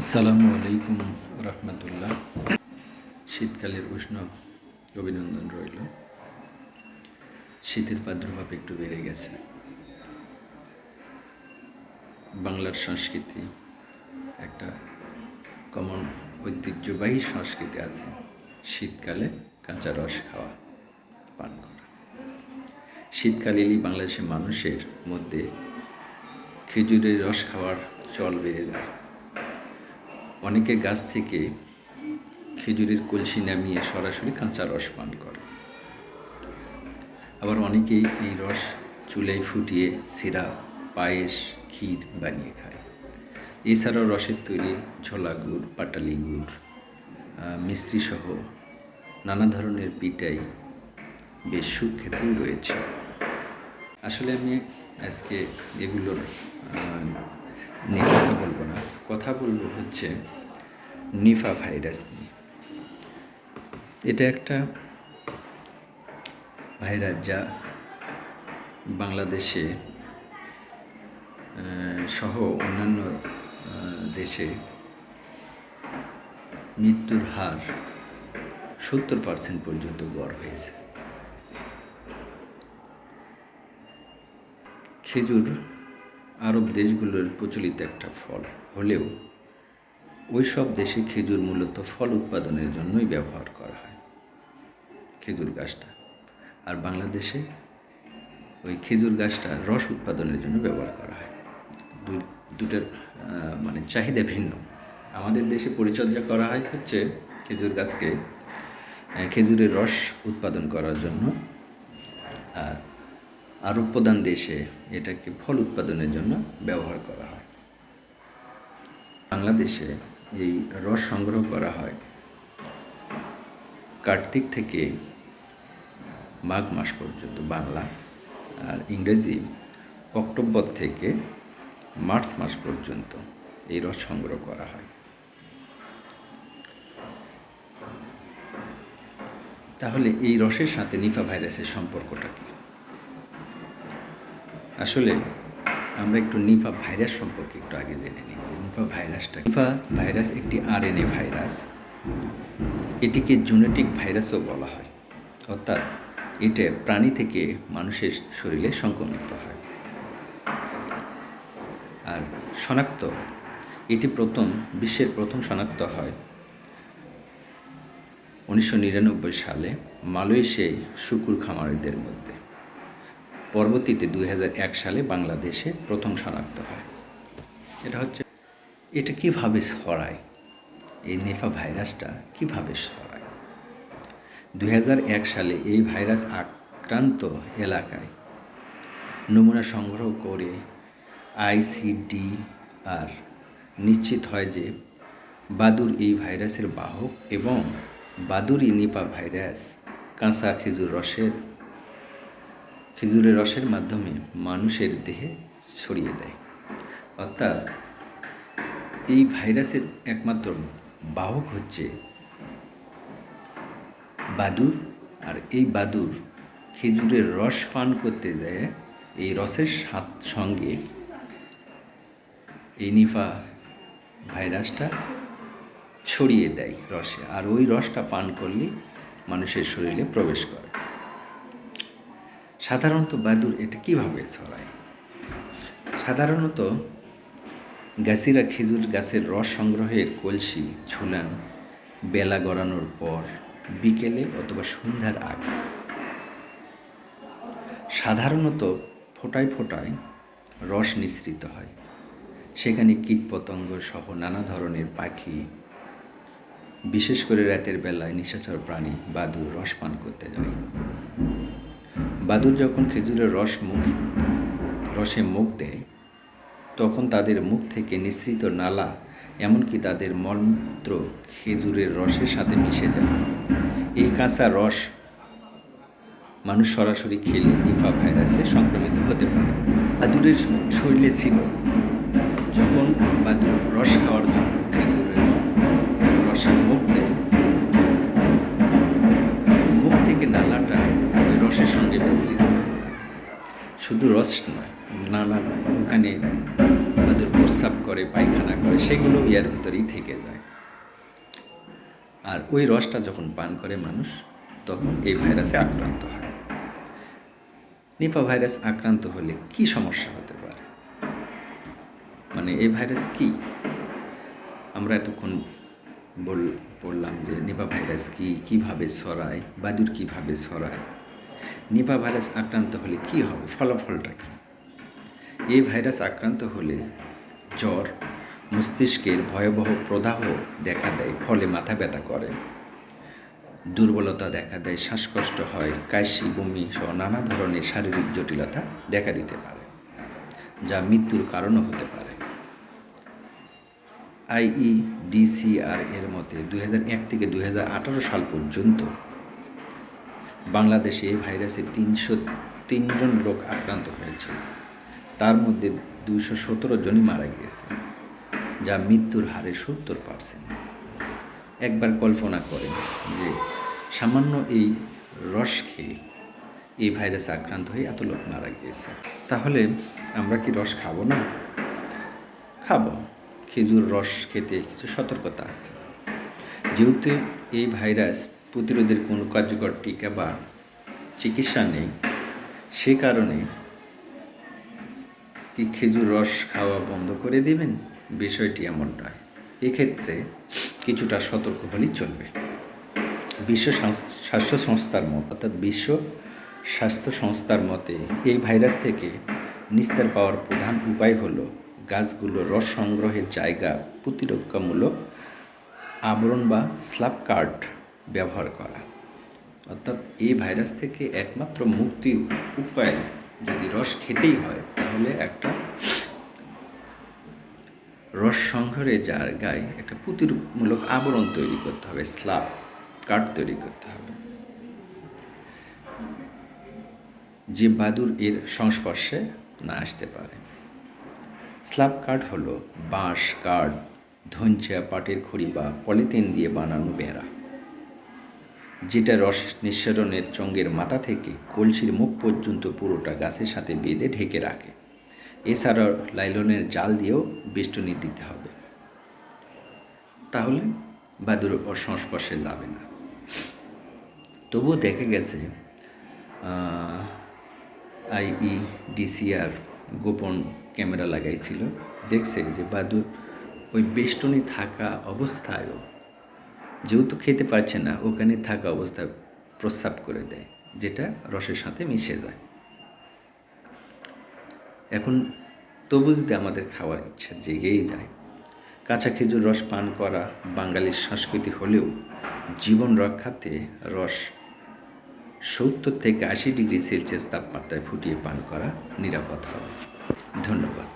আসসালামু আলাইকুম রহমতুল্লাহ। শীতকালের উষ্ণ অভিনন্দন রইল। শীতের প্রাদুর্ভাব একটু বেড়ে গেছে। বাংলার সংস্কৃতি একটা কমন ঐতিহ্যবাহী সংস্কৃতি আছে। শীতকালে কাঁচা রস খাওয়া, পান করা। শীতকালে এলেই বাংলাদেশের মানুষের মধ্যে খেজুরের রস খাওয়ার চল বেড়ে যায়। অনেকে গাছ থেকে খেজুরের কলসি নামিয়ে সরাসরি কাঁচা রস পান করে। আবার অনেকেই এই রস চুলায় ফুটিয়ে সিরাপ পায়েস, ক্ষীর বানিয়ে খায়। এছাড়াও রসের তৈরি ঝোলা গুড়, পাটালি গুড় মিস্ত্রি সহ নানা ধরনের পিঠাই বেশ সুখ্যাতিও রয়েছে। আসলে আমি আজকে এগুলোর নিয়ে কথা বলব না। কথা বলব হচ্ছে নিফা ভাইরাস নিয়ে। এটা একটা ভাইরাস যা বাংলাদেশে সহ অন্যান্য দেশে মৃত্যুর হার সত্তর পার্সেন্ট পর্যন্ত গড় হয়েছে। খেজুর আরব দেশগুলোর প্রচলিত একটা ফল। হলেও ওই সব দেশে খেজুর মূলত ফল উৎপাদনের জন্যই ব্যবহার করা হয়, খেজুর গাছটা। আর বাংলাদেশে ওই খেজুর গাছটা রস উৎপাদনের জন্য ব্যবহার করা হয়। দুটার মানে চাহিদা ভিন্ন। আমাদের দেশে পরিচর্যা করা হয় হচ্ছে খেজুর গাছকে খেজুরের রস উৎপাদন করার জন্য। আর আরব প্রধান দেশে এটাকে ফল উৎপাদনের জন্য ব্যবহার করা হয়। বাংলাদেশে এই রস সংগ্রহ করা হয় কার্তিক থেকে মাঘ মাস পর্যন্ত বাংলা আর ইংরেজি অক্টোবর থেকে মার্চ মাস পর্যন্ত এই রস সংগ্রহ করা হয়। তাহলে এই রসের সাথে নিপা ভাইরাসের সম্পর্কটা কি? আসলে আমরা একটু নিফা ভাইরাস সম্পর্কে একটু আগে জেনে নিই যে নিফা ভাইরাসটা নিফা ভাইরাস একটি আরএনএ ভাইরাস। এটিকে জুনেটিক ভাইরাসও বলা হয়। অর্থাৎ এটা প্রাণী থেকে মানুষের শরীরে সংক্রমিত হয়। আর শনাক্ত এটি প্রথম বিশ্বের প্রথম শনাক্ত হয় উনিশশো নিরানব্বই সালে মালয়েশিয়ায় শুকুর খামারিদের মধ্যে। পরবর্তীতে দু হাজার এক সালে বাংলাদেশে প্রথম শনাক্ত হয়। এটা হচ্ছে, এটা কীভাবে ছড়ায়? এই নেফা ভাইরাসটা কীভাবে ছড়ায়? দু হাজার এক সালে এই ভাইরাস আক্রান্ত এলাকায় নমুনা সংগ্রহ করে আইসিডিআর নিশ্চিত হয় যে বাদুর এই ভাইরাসের বাহক এবং বাদুরি নিপা ভাইরাস, কাঁচা খেজুর রসের খেজুরের রসের মাধ্যমে মানুষের দেহে ছড়িয়ে দেয়। অর্থাৎ এই ভাইরাসের একমাত্র বাহক হচ্ছে বাদুর। আর এই বাদুর খেজুরের রস পান করতে যায়, এই রসের সাথ সঙ্গে এই নিফা ভাইরাসটা ছড়িয়ে দেয় রসে। আর ওই রসটা পান করলে মানুষের শরীরে প্রবেশ করে। সাধারণত বাদুর এটা কীভাবে ছড়ায়? সাধারণত গাছিরা খেজুর গাছের রস সংগ্রহের কলসি, ঝুলান, বেলা গড়ানোর পর বিকেলে অথবা সন্ধ্যার আগে। সাধারণত ফোটায় ফোটায় রস নিঃসৃত হয়। সেখানে কীটপতঙ্গ সহ নানা ধরনের পাখি, বিশেষ করে রাতের বেলায় নিশাচর প্রাণী বাদুর রস পান করতে যায়। বাদুর যখন খেজুরের রস মুখ, রসে মুখ দেয়, তখন তাদের মুখ থেকে নিঃসৃত নালা, এমনকি তাদের মলমূত্র খেজুরের রসের সাথে মিশে যায়। এই কাঁচা রস মানুষ সরাসরি খেলে নিফা ভাইরাসে সংক্রমিত হতে পারে। বাদুরের শরীরে ছিল। যখন বাদুর রস খাওয়ার জন্য খেজুরের রসে মুখ রসের সঙ্গে মিশ্রিত। শুধু রস নয় নালা নয় ওখানে বাদুর প্রস্রাব করে, পায়খানা করে সেগুলো ইয়ার ভিতরেই থেকে যায়। আর ওই রসটা যখন পান করে মানুষ, তখন এই ভাইরাসে আক্রান্ত হয়। নিপা ভাইরাস আক্রান্ত হলে কি সমস্যা হতে পারে? মানে এই ভাইরাস কি? আমরা এতক্ষণ বল, বললাম যে নিপা ভাইরাস কি, কীভাবে ছড়ায়, বাদুর কীভাবে ছড়ায়? নিপা ভাইরাস আক্রান্ত হলে কি হবে? ফলাফলটা কি? এই ভাইরাস আক্রান্ত হলে জ্বর, মস্তিষ্কের ভয়াবহ প্রদাহ দেখা দেয়, ফলে মাথা ব্যথা করে। দুর্বলতা দেখা দেয়, শ্বাসকষ্ট হয়, কাশি, বমি সহ নানা ধরনের শারীরিক জটিলতা দেখা দিতে পারে, যা মৃত্যুর কারণও হতে পারে। আইইডিসিআর এর মতে দু হাজার এক থেকে দু হাজার আঠারো সাল পর্যন্ত বাংলাদেশে এই ভাইরাসে তিনশো তিনজন লোক আক্রান্ত হয়েছে। তার মধ্যে দুইশো সতেরো জনই মারা গিয়েছে, যা মৃত্যুর হারে সত্তর পার্সেন্ট একবার কল্পনা করেন যে সামান্য এই রস খেয়ে এই ভাইরাসে আক্রান্ত হয়ে এত লোক মারা গিয়েছে। তাহলে আমরা কি রস খাব না? খাব। খেজুর রস খেতে কিছু সতর্কতা আছে। যেহেতু এই ভাইরাস প্রতিরোধের কোনো কার্যকর টিকা বা চিকিৎসা নেই, সে কারণে কি খেজুর রস খাওয়া বন্ধ করে দেবেন? বিষয়টি এমন নয়। এক্ষেত্রে কিছুটা সতর্ক হলেই চলবে। বিশ্ব স্বাস্থ্য সংস্থার মত, অর্থাৎ বিশ্ব স্বাস্থ্য সংস্থার মতে, এই ভাইরাস থেকে নিস্তার পাওয়ার প্রধান উপায় হলো গাছগুলো রস সংগ্রহের জায়গা প্রতিরক্ষামূলক আবরণ বা স্ল্যাব কার্ড ব্যবহার করা। অর্থাৎ এই ভাইরাস থেকে একমাত্র মুক্তির উপায় যদি রস খেতেই হয়, তাহলে একটা রস সংগ্রহের গায়ে একটা প্রতিরূপমূলক আবরণ তৈরি করতে হবে স্ল্যাব কার্ড তৈরি করতে হবে। যে বাদুর এর সংস্পর্শে না আসতে পারে। স্ল্যাব কাঠ হলো বাঁশ, কাঠ, ধঞ্চা, পাটের খড়ি বা পলিথিন দিয়ে বানানো বেড়া। যেটা রস নিঃসরণের চঙ্গের মাথা থেকে কলসির মুখ পর্যন্ত পুরোটা গাছের সাথে বেঁধে ঢেকে রাখে। এছাড়াও লাইলনের জাল দিয়েও বেষ্টনী দিতে হবে। তাহলে বাদুর সংস্পর্শে যাবে না। তবুও দেখা গেছে আইইডিসিআর গোপন ক্যামেরা লাগাইছিল। দেখছে যে বাদুর ওই বেষ্টনী থাকা অবস্থায়ও যেহেতু খেতে পারছে না, ওখানে থাকা অবস্থায় প্রস্রাব করে দেয়, যেটা রসের সাথে মিশে যায়। এখন তবু যদি আমাদের খাওয়ার ইচ্ছা জেগেই যায়, কাঁচা খেজুর রস পান করা বাঙালির সংস্কৃতি হলেও জীবন রক্ষাতে রস সত্তর থেকে আশি ডিগ্রি সেলসিয়াস তাপমাত্রায় ফুটিয়ে পান করা নিরাপদ হবে। ধন্যবাদ।